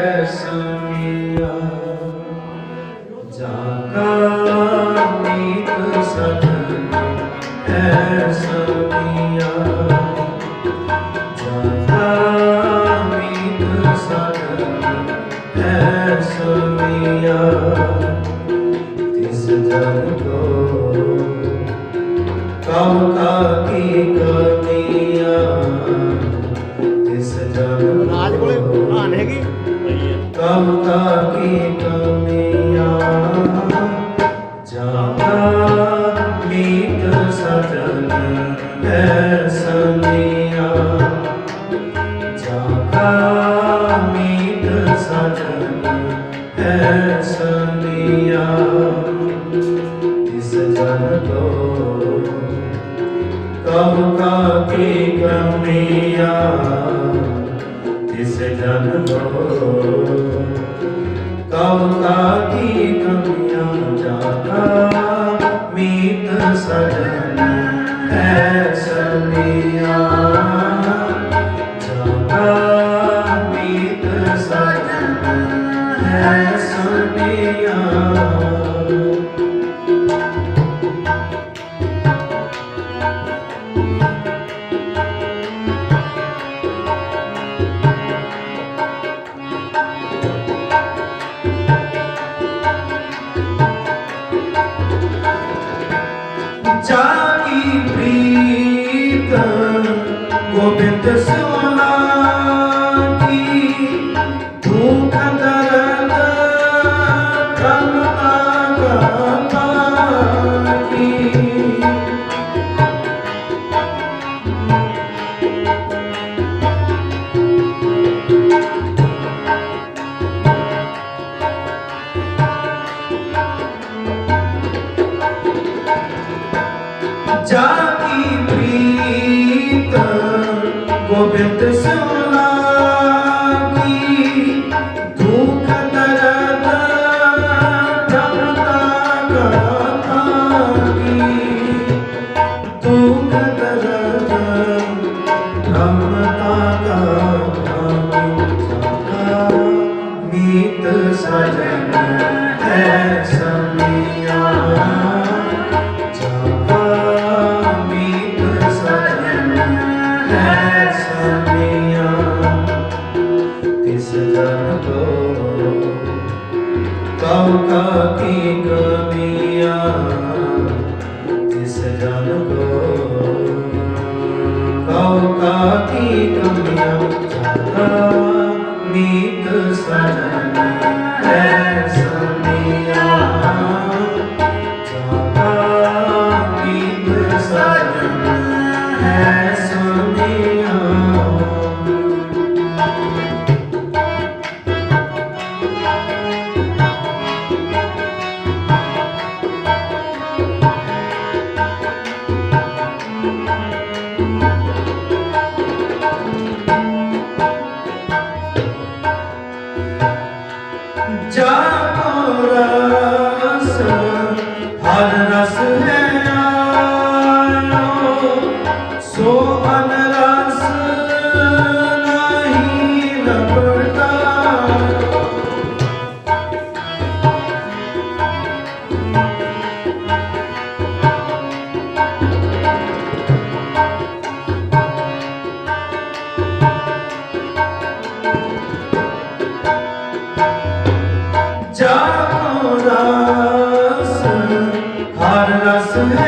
ਐਸਮੀਆ ਜਾਗਾ ਮੀਤ ਸਦਨ ਐਸਮੀਆ ਜਾਗਾ ਮੀਤ ਸਦਨ ਐਸਮੀਆ ਤਿਸ ਜਨ ਕੋ ਰਸਨੀਆਂ ਜਾਗਾ ਮੀਤ ਸਜਨ ਹੈ ਸਨੀਆਂ। ਇਸ ਜਨ ਤੋ ਕਬ ਕਾ ਕੇ ਕਮੀਆਂ, ਇਸ ਜਨ ਤੋ ਬਿੰਦ ਸੋਨਾ ਕੀ ਤੂੰ ਕਦਰਨਾ ਕਮ ਆਗਾਨਾ ਕੀ। ਜਾ built this up. Calca So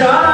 যারা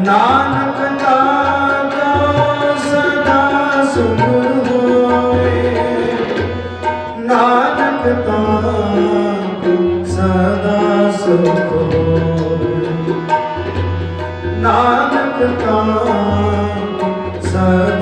ਨਾਨਕ ਨਾਦਾ ਸਦਾ ਸੁਖ ਹੋਏ। ਨਾਨਕ ਤਾਕੂ ਸਦਾ ਸੁਖ ਹੋਏ। ਨਾਨਕ ਤਾਕੂ ਸਦਾ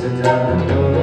ਤਿਸ ਜਨ ਕੋ